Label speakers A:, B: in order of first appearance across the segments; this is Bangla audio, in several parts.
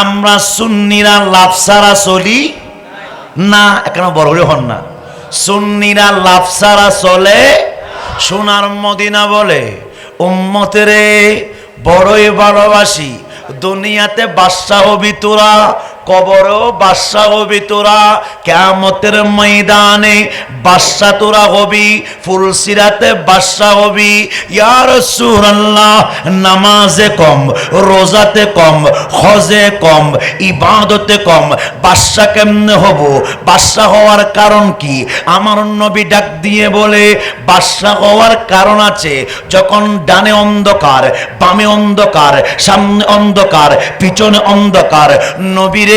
A: আমরা সুন্নিরা লাফসারা চলি? না, এখানে বড় করে হন না। সুন্নিরা লাফসারা চলে? সোনার মদিনা বলে, উম্মতেরে, বড়ই ভালোবাসি। দুনিয়াতে বাদশাহ হবি তোরা কবরেও বাদশাহ হবি তোরা কেমতের ময়দানে বাদশাহ তোরা হবি ফুলসিরাতে বাদশাহ হবি। ইয়ার সুরাল্লাহ নামাজে কম, রোজাতে কম, হজে কম, ইবাদতে কম। বাদশাহ কেমনে হব? বাদশাহ হওয়ার কারণ কি? আমার নবী ডাক দিয়ে বলে বাদশাহ হওয়ার কারণ আছে, যখন ডানে অন্ধকার, বামে অন্ধকার, সামনে অন্ধকার, পিছনে অন্ধকার, নবীরে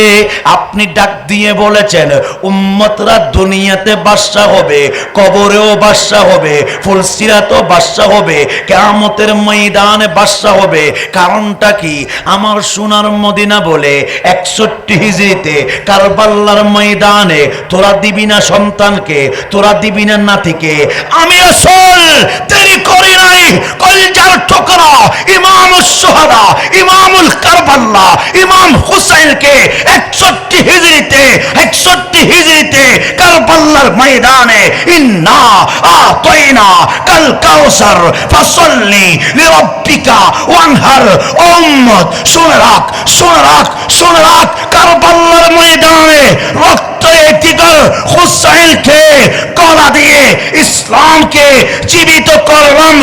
A: আপনি ডাক দিয়ে বলেছেন, উম্মতরা দুনিয়াতে বাদশাহ হবে, কবরেও বাদশাহ হবে ফুলসিরাতেও বাদশাহ হবে, কেয়ামতের ময়দানে বাদশাহ হবে। কারণটা কি? আমার সোনার মদিনা বলে একষট্টি হিজড়িতে কারবাল্লার ময়দানে, তোরা দিবি না সন্তানকে, তোরা দিবি না নাতিকে। আমি আসল দেরি করি নাই। কলজার ঠোকরা ইমাম সোহাদা ইমামুল কারবাল্লা, ইমাম হুসাইনকে একষট্টি হিজড়িতে একষট্টি হিজড়িতে কারবাল্লার ময়দানে, ইন্না আতয়না কাল কাউসার, ফাসল্লি লিরাব্বিকা ওয়ানহার। উম্মত, শুনে রাখ শুনে রাখ শুনে রাখ কারবাল্লার ময়দানে রক্ত এটিকাল হুসাইনকে কলা দিয়ে ইসলামকে জীবিত করলাম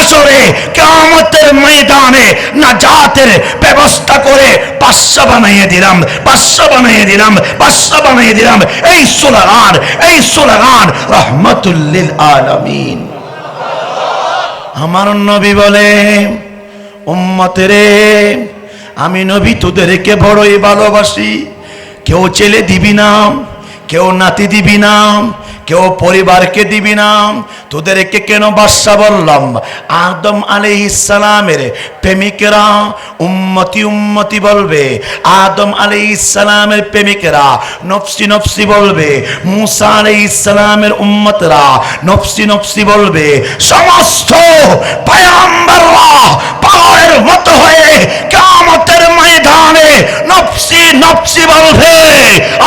A: হাসরে কিয়ামতের ময়দানে নাজাতের ব্যবস্থা করে পাঁচশো বানাইয়ে দিলাম, পাঁচশো বানাইয়ে দিলাম, পাঁচশো বানাইয়ে দিলাম। এই সুলাগান এই সুলাগান রহমতুল্লিল আলমিন। আমার নবী বলে, উম্মতেরে, আমি নবী তোদেরকে বড়ই ভালোবাসি। কেউ ছেলে দিবি না, কেউ নাতি দিবি না কেউ পরিবারকে দিবি না। তোদেরকে কেন বাদশা বললাম? আদম আলী ইসালামের প্রেমিকেরা উম্মতি উম্মতি বলবে। আদম আলী ইসালামের প্রেমিকেরা নফসি নফসি বলবে। মুসা আলী ইসালামের উম্মতরা নফসি নফসি বলবে। সমস্ত পায়াম্বাররা পাহাড়ের মতো হয়ে কামতের ময়দানে নফসি নফসি বলবে,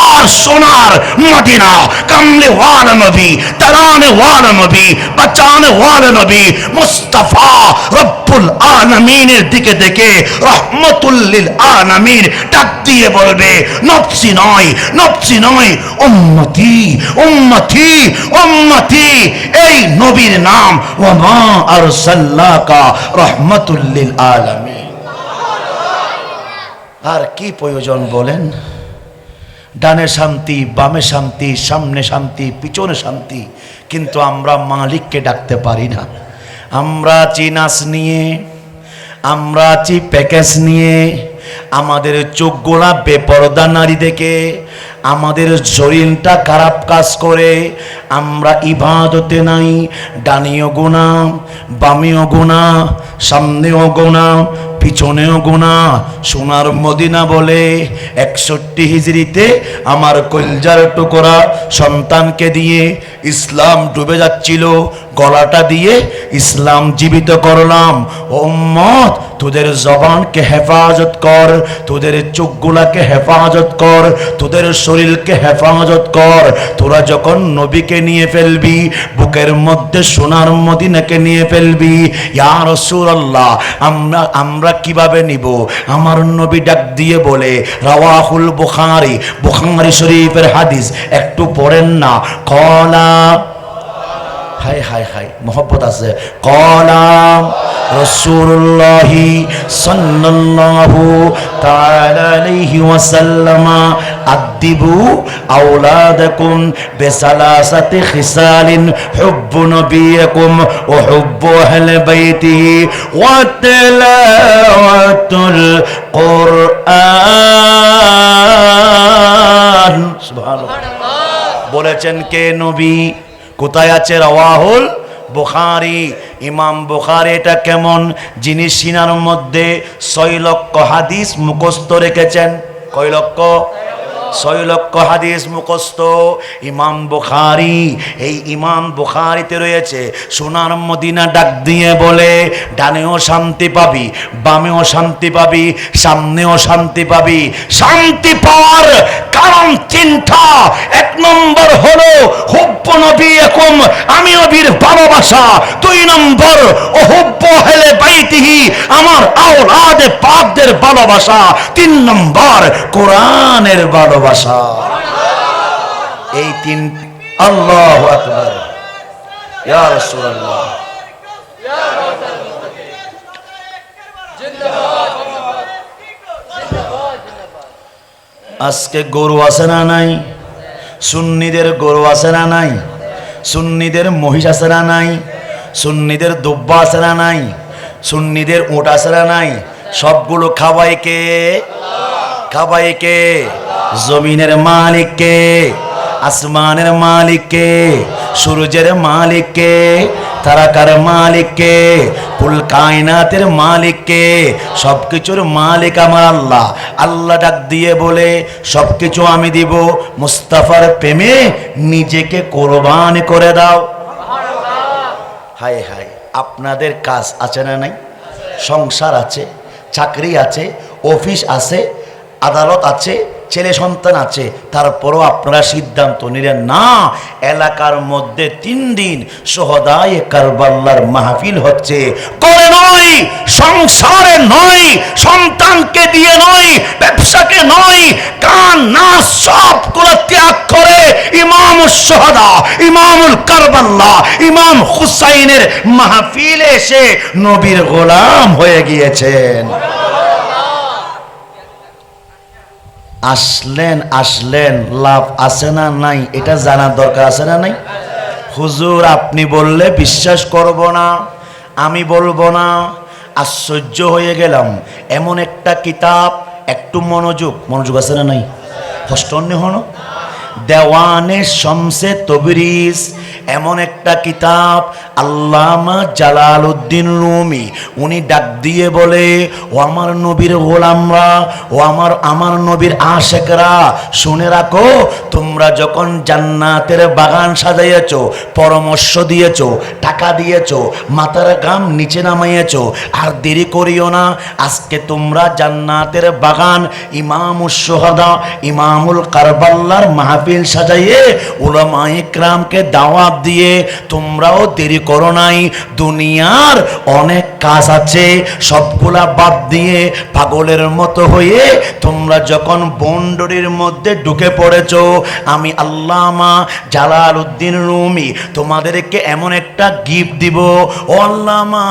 A: আর সোনার মদিনা কামলে ওয়ালা নবী তারানে ওয়ালা নবী বাঁচানে ওয়ালা নবী, মুস্তাফা রব্বুল আলামিনের দিকে দেখে রহমতুল্লিল আলামিন ডাক দিয়ে বলবে, নফসি নয় নফসি নয়, উম্মতি উম্মতি উম্মতি, এই নবীর নাম ওমা আরসাল্লাকা রহমতুল্লিল আলামিন। আর কি প্রয়োজন বলেন? ডানে শান্তি, বামে শান্তি, সামনে শান্তি, পিছনে শান্তি, কিন্তু আমরা মালিককে ডাকতে পারি না। আমরা আছি নাচ নিয়ে, আমরা আছি প্যাকেজ নিয়ে, আমাদের চোখগুলা বেপরদা নারী দেখে আমাদের শরীরটা খারাপ কাজ করে, আমরা ইবাদতে নাই, ডানিও গোনা, বামিও গোনা, সামনেও গোনা, পিছনেও গোনা। সোনার মদিনা বলে একষট্টি হিজড়িতে আমার কলজার টুকরা সন্তানকে দিয়ে ইসলাম ডুবে যাচ্ছিল, গলাটা দিয়ে ইসলাম জীবিত করলাম। ওম্মত তোদের জবানকে হেফাজত কর, তোদের চোখগুলাকে হেফাজত কর, তোদের শরীরকে হেফাজত কর। তোরা যখন নবীকে নিয়ে ফেলবি, বুকের মধ্যে সোনার মদিনাকে নিয়ে ফেলবি, ইয়া রাসূলুল্লাহ, আমরা আমরা কীভাবে নিব? আমার নবী ডাক দিয়ে বলে, রাওয়াহুল বুখারী বুখারী শরীফের হাদিস, একটু পড়েন না। কলা হাই হাই হাই মোহব্বত আছে। কলাম রসুল্লাহি সাল্লাল্লাহু তাআলা আলাইহি ওয়াসাল্লাম আদিবু আওলাদাকুম বিসালাসাতি খিসালিন হুব্বু নবিয়িকুম ওয়া হুব্বু আহলি বাইতিহি ওয়া তিলাওয়াতুল কুরআন। সুবহানাল্লাহ। বলেছেন কে নবী? কোথায় আছে রাওয়াহুল বুখারি? ইমাম বুখারি এটা কেমন? যিনি সিনার মধ্যে ছয় লক্ষ হাদিস মুখস্থ রেখেছেন। কয় লক্ষ? ছয় লক্ষ হাদিস মুখস্থ। ইমাম বুখারি, এই ইমাম বুখারিতে রয়েছে, সোনার মদিনা ডাক দিয়ে বলে, ডানেও শান্তি পাবি, বামেও শান্তি পাবি, সামনেও শান্তি পাবি। শান্তি পাওয়ার কারণ তিনটা। এক নম্বর হলো, হুব্ব নবী একুম আমি নবীর ভালোবাসা। দুই নম্বর ও হুব্ব হেলে বাইতিহি, আমার আওলাদে পাকদের ভালোবাসা। তিন নম্বর কোরআনের ভালোবাসা। এই তিন আল্লাহ আকবার। আজকে গরু আছে না নাই? সুন্নিদের গরু আছে না নাই? সুন্নিদের মহিষ আছে না নাই? সুন্নিদের দুব্বা আছে না নাই? সুন্নিদের উট আছে না নাই? সবগুলো খাওয়াই কে? খাওয়াই কে জমিনের মালিক কে আসমানের মালিক কে সূর্যের মালিক কে তারাকার মালিক কে ফুল কায়নাতের মালিক কে সবকিছুর মালিক আমার আল্লাহ। আল্লাহ ডাক দিয়ে বলে, সবকিছু আমি দিব, মুস্তাফার প্রেমে নিজেকে কোরবান করে দাও। হায় হায়, আপনাদের কাজ আছে না নাই? সংসার আছে, চাকরি আছে, অফিস আছে আদালত আছে, ছেলে সন্তান আছে, তারপরও আপনারা সিদ্ধান্ত নিলেন না। এলাকার মধ্যে তিন দিন সোহদায় কারবাল্লার মাহফিল হচ্ছে। করে নয়, সংসারে নয়, সন্তানকে দিয়ে নয়, ব্যবসাকে নয়, কান না সবগুলো ত্যাগ করে ইমাম সোহদা, ইমামুল কারবাল্লা, ইমাম হুসাইনের মাহফিলে এসে নবীর গোলাম হয়ে গিয়েছেন। আসলেন আসলেন, লাভ আছে না নাই, এটা জানার দরকার আছে না নাই? হুজুর, আপনি বললে বিশ্বাস করব না, আমি বলব না, আশ্চর্য হয়ে গেলাম। এমন একটা কিতাব, একটু মনোযোগ মনোযোগ আছে না নাই? হস্টন্য হন দেওয়ানে শমসে তবরিজ, এমন একটা কিতাব আল্লামা জালাল উদ্দিন রুমি, উনি ডাক দিয়ে বলে, ও আমার নবীর গোলামরা, ও আমার আমার নবীর আশেকরা, শুনে রাখো, তোমরা যখন জান্নাতের বাগান সাজাইয়াছো, পরামর্শ দিয়েছ, টাকা দিয়েছ, মাথার গাম নিচে নামাইয়েছো, আর দেরি করিও না, আজকে তোমরা জান্নাতের বাগান ইমামুস সোহাদা ইমামুল কারবাল্লার মাহফিল সাজাইয়ে উলামা ইকরামকে দাওয়াত দিয়ে তোমরাও দেরি করো নাই। দুনিয়ার অনেক কাজ আছে, সবগুলা বাদ দিয়ে পাগলের মতো হয়ে তোমরা যখন বন্ডরির মধ্যে ঢুকে পড়েছ, আমি আল্লামা জালাল উদ্দিন রুমি তোমাদেরকে এমন একটা গিফট দিব। ও আল্লামা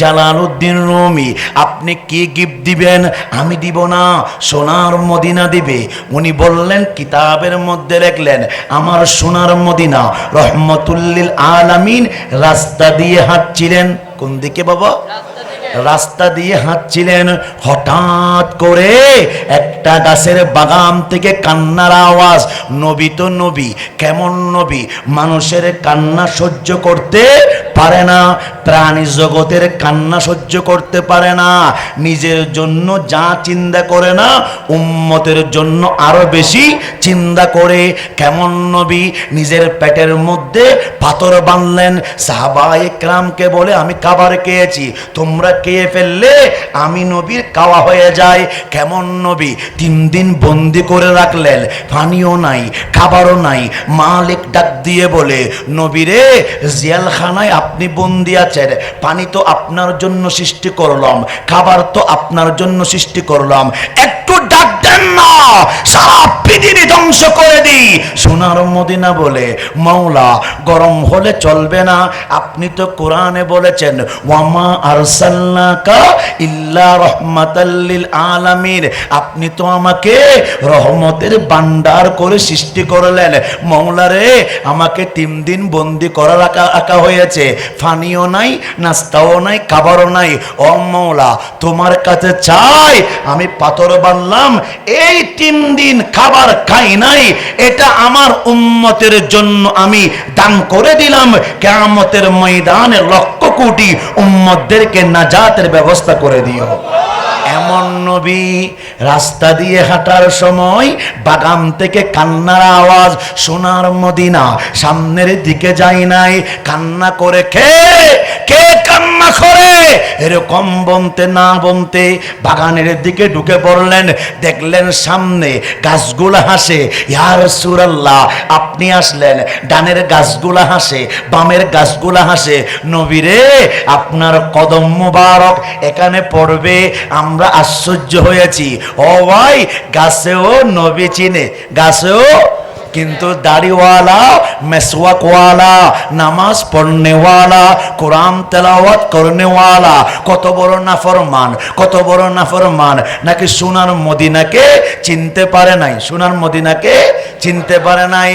A: জালাল উদ্দিন রুমি, আপনি কি গিফট দিবেন? আমি দিব না, সোনার মদিনা দিবে। উনি বললেন, কিতাবের মধ্যে লিখলেন আমার সোনার মদিনা রহমতুল্লিল আলামিন রাস্তা দিয়ে হাঁটছিলেন। কোন দিকে বাবা? রাস্তা দিয়ে হাঁটছিলেন। হঠাৎ করে একটা গাছের বাগান থেকে কান্নার আওয়াজ, নবী তো নবী, কেমন নবী? মানুষের কান্না সহ্য করতে পারে না, প্রাণী জগতের কান্না সহ্য করতে পারে না, নিজের জন্য যা চিন্তা করে না, উম্মতের জন্য আরও বেশি চিন্তা করে। কেমন নবী? নিজের পেটের মধ্যে পাথর বাঁধলেন, সাহাবা একরামকে বলে, আমি খাবার খেয়েছি, তোমরা খেয়ে ফেললে, আমি নবীর খাওয়া হয়ে যায়। কেমন নবী? তিন দিন বন্দি করে রাখলেন। পানিও নাই, খাবারও নাই। মালিক ডাক দিয়ে বলে, নবীরে জিয়ালখানায় আপনি বন্দি আছেন। পানি তো আপনার জন্য সৃষ্টি করলাম, খাবার তো আপনার জন্য সৃষ্টি করলাম। একটু ডাক দেন না সারা পৃথিবী ধ্বংস করে দিই। সোনার মদিনা বলে মাওলা গরম হলে চলবে না। আপনি তো কোরআনে বলেছেন, ওয়ামা আরসালনাকা ইল্লা রহমাতাল্লিল আলামিন। আপনি তো আমাকে রহমতের বান্ডার করে সৃষ্টি করলেন। মৌলারে আমাকে তিন দিন বন্দি করা রাখা রাখা হয়েছে। ফানিও নাই, নাস্তাও নাই, খাবারও নাই। ও মৌলা, তোমার কাছে চাই, আমি পাথর বানলাম এই তিন দিন খাবার খাই নাই, এটা আমার উম্মতের জন্য আমি দান করে দিলাম। কেয়ামতের ময়দানে লক্ষ কোটি উম্মতদেরকে নাজাতের ব্যবস্থা করে দিও। এমন নবী রাস্তা দিয়ে হাঁটার সময় বাগান থেকে কান্নার আওয়াজ সোনার মদিনা সামনের দিকে যাই নাই, কান্না করে খে কে কান্না এরকম বনতে, না বনতে বাগানের দিকে ঢুকে পড়লেন। দেখলেন সামনে গাছগুলা হাসে। ইয়ার সুরাল্লাহ আপনি আসলেন। ডানের গাছগুলা হাসে, বামের গাছগুলা হাসে। নবীরে, আপনার কদম মুবারক এখানে পড়বে, আমরা আশ্চর্য হয়েছি। ও ভাই, গাছেও নবী চিনে, গাছেও কিন্তু দাড়িওয়ালা, মেসওয়াকওয়ালা, নামাজ পড়নেওয়ালা, কোরআন তেলাওয়াত করনেওয়ালা, কত বড় নাফরমান, কত বড় নাফরমান, নাকি সোনার মদিনাকে চিনতে পারে নাই? সোনার মদিনাকে চিনতে পারে নাই?